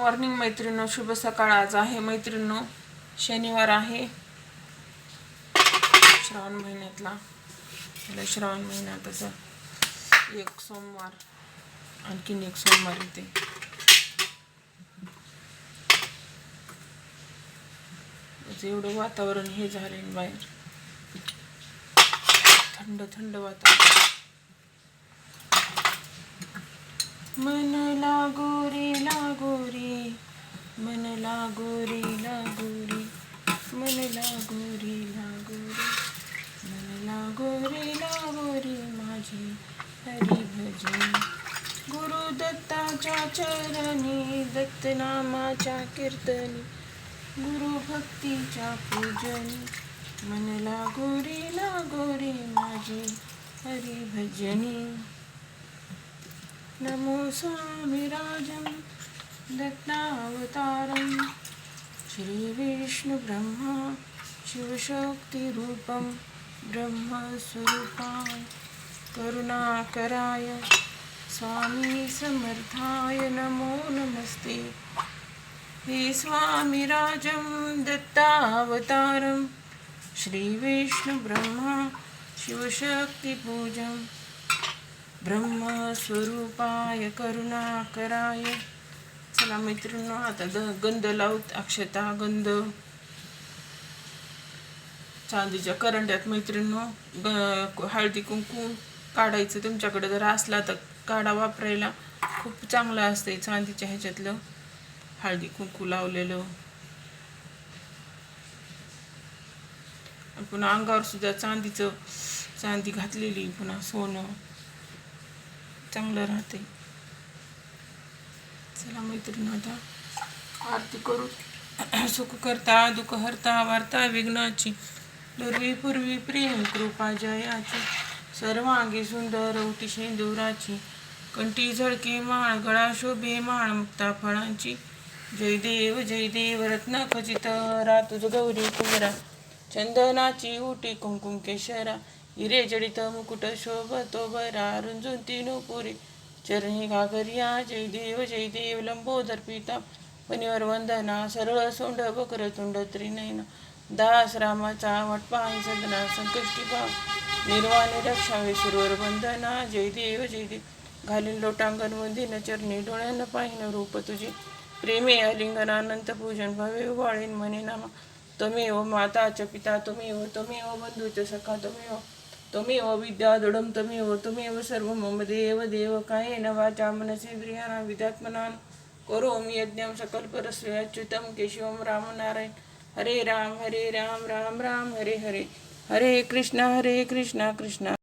Morning मैत्रिणो शुभ सकाळ. आज आहे मैत्रिणो शनिवार आहे. श्रावण महिन्यातला. म्हणजे श्रावण महिन्यात असं एक सोमवार आणखीन एक सोमवार येते. एवढं वातावरण हे झाले बाहेर. थंड थंड वातावरण. मन गोरीला मन लागोरी लागोरी. मन लागोरी लागोरी. मन लागोरी लागोरी माझी हरी भजन गुरु दत्ताच्या चरणी दत्तनामाच्या कीर्तनी. गुरु भक्तीच्या पूजनी. मन लागोरी लागोरी माझी हरी भजनी नमो स्वामिराजं दत्तावतारं श्रीविष्णुब्रह्मा शिवशक्तिरूपं ब्रह्मस्वरूपाय करुणाकराय स्वामी समर्थाय नमो नमस्ते। हे स्वामिराजं दत्तावतारं। श्रीविष्णुब्रह्मा शिवशक्तिपूजं। ब्रह्मस्वरूपाय करुणाकराय। चला मैत्रिणी आता ग गंध लावत. अक्षता गंध. चांदीच्या करंड्यात मैत्रिणी ग हळदी कुंकू काढायचं तुमच्याकडे जर असला तर काढा वापरायला. खूप चांगलं असते चांदीच्या ह्याच्यातलं. हळदी कुंकू लावलेलं. पुन्हा अंगावर सुद्धा चांदीचं चांदी घातलेली पुन्हा सोनं. चांगलं राहते चला मैत्रीण आता आरती करू. सुख करता दुःख हरता वार्ता विघ्नाची. दुर्वी पूर्वी प्रेम कृपा जयाची. सर्वांगी सुंदर ओटी शेंदुराची कंठी झळके माळ गळा शोभे माळ मुक्ता फळांची. जय देव जय देव रत्न खचित तुझ गौरी कुमरा चंदनाची उटी कुंकुम केशरा. हिरे जडित मुकुट शोभतो बरा रुंजून तीनपुरी. चरणी घागरिया जय देव जय देव लंबोदर पिता पनिवर वंदना सरळ सोंड बकर तुंड त्रिनयन. दास रामाचा वटपाई सदना संकष्टी भाव. निर्वाणी रक्षावे सुरवर वंदना जय देव जय देव. घालीन लोटांगण वंदिन चरणी डोळ्यानं पाहिन रूप तुझे. प्रेमे अलिंगन अनंत पूजन भवे वाळीन मने नामा. तुम्ही ओ माताच पिता तुम्ही ओ तुम्ही ओ बंधूच सखा तुम्ही ओ तुम्ही ओ विद्या दृढम तुम्ही ओ तुम्ही सर्व मम देव देव काय न वाचा मनसेंद्रियाना विद्यात्मनान करो मी यज्ञम सकल केशवं अच्युतम केशवम राम नारायण हरे राम हरे राम राम राम हरे हरे। हरे कृष्णा हरे कृष्णा कृष्णा।